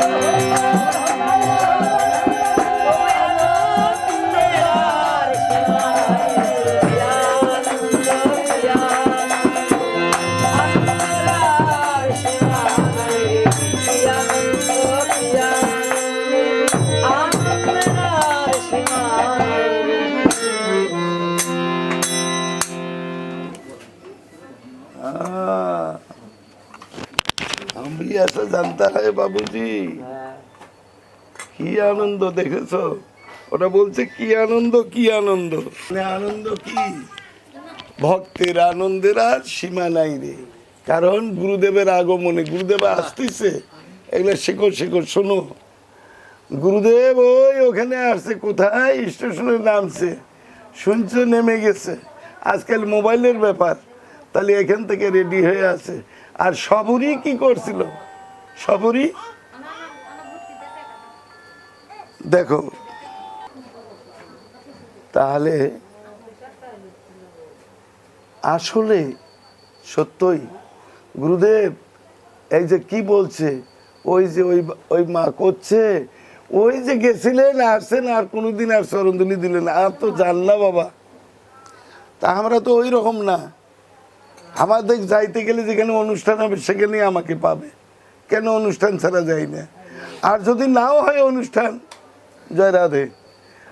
감사합니다. আছে জানতে হয় বাবুজি। কি আনন্দ দেখেছ? ওটা বলছে, কি আনন্দ কি আনন্দ? মানে আনন্দ কি? ভক্তের আনন্দের আর সীমা নাই রে। কারণ গুরুদেবের আগমনে, গুরুদেব আসতেছে। এগুলো শেখো শেখো, শোনো। গুরুদেব ওই ওখানে আসছে, কোথায়? স্টেশনে নামছে। শুনছে, নেমে গেছে। আজকাল মোবাইলের ব্যাপার। তাহলে এখান থেকে রেডি হয়ে আছে। আর সবরই কি করছিল? সবরই দেখো। তাহলে আসলে সত্যই গুরুদেব, এই যে কি বলছে? ওই যে ওই ওই মা করছে, ওই যে গেছিলেন, আসছেন, আর কোনোদিন আর চরণদুলি দিলেন আর তো জান না বাবা। তা আমরা তো ওই রকম না। আমাদের যাইতে গেলে যেখানে অনুষ্ঠান হবে, সেখানেই আমাকে পাবে। কেন অনুষ্ঠান ছাড়া যাই না? আর যদি নাও হয় অনুষ্ঠান জয় রাধে।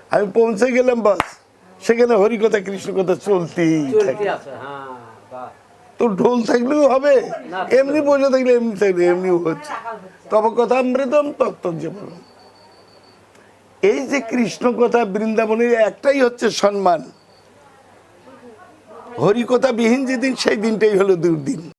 আমি পৌঁছে গেলাম বাস। সেখানে হরিকথা কৃষ্ণকথা চলতেই থাকে। তো ঢোল থাকলেও হবে। এমনি বসে থাকলে এমনি থাকলে এমনিও হচ্ছে। তবে কথা অমৃতম তত্ত্ব জীবন এই যে কৃষ্ণ কথা বৃন্দাবনের একটাই হচ্ছে সম্মান। হরিকথা বিহীন যেদিন সেই দিনটাই হলো দুর্দিন।